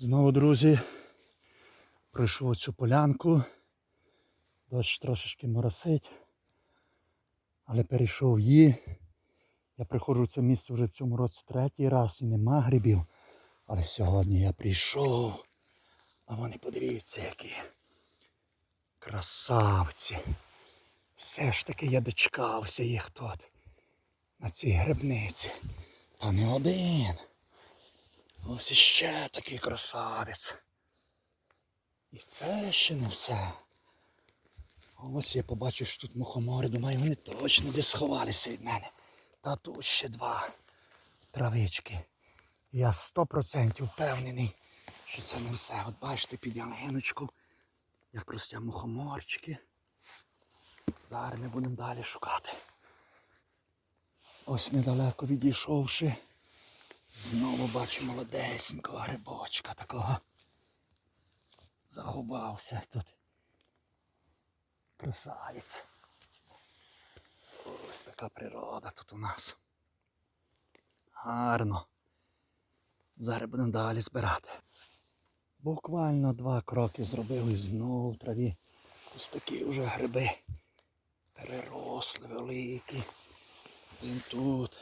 Знову, друзі, пройшов цю полянку. Дощ трошечки моросить. Але перейшов її. Я приходжу в це місце вже в цьому році третій раз і нема грибів. Але сьогодні я прийшов. А вони подивіться, які красавці. Все ж таки я дочекався їх тут. На цій грибниці. Та не один. Ось іще такий красавець. І це ще не все. Ось я побачив, що тут мухомори, думаю, вони точно десь сховалися від мене. Та тут ще два травички. Я сто процентів впевнений, що це не все. От бачите, під ялиночку, як ростять мухоморчики. Зараз ми будемо далі шукати. Ось недалеко відійшовши. Знову бачу молодесенького грибочка такого. Заховався тут. Красавець. Ось така природа тут у нас. Гарно. Зараз будемо далі збирати. Буквально два кроки зробив і знову в траві. Ось такі вже гриби. Переросли великі. Один тут.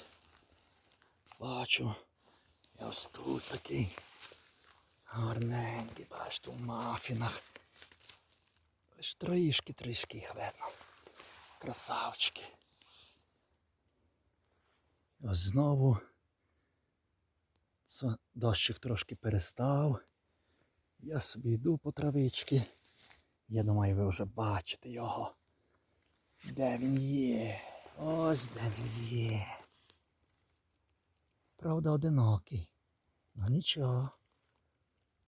Бачу. І ось тут такий гарненький, бачите, у мафінах. Лиш трішки трішки їх видно. Красавчики. Ось знову дощик трошки перестав. Я собі йду по травички. Я думаю, ви вже бачите його. Де він є? Ось де він є. Правда, одинокий. Ну нічого.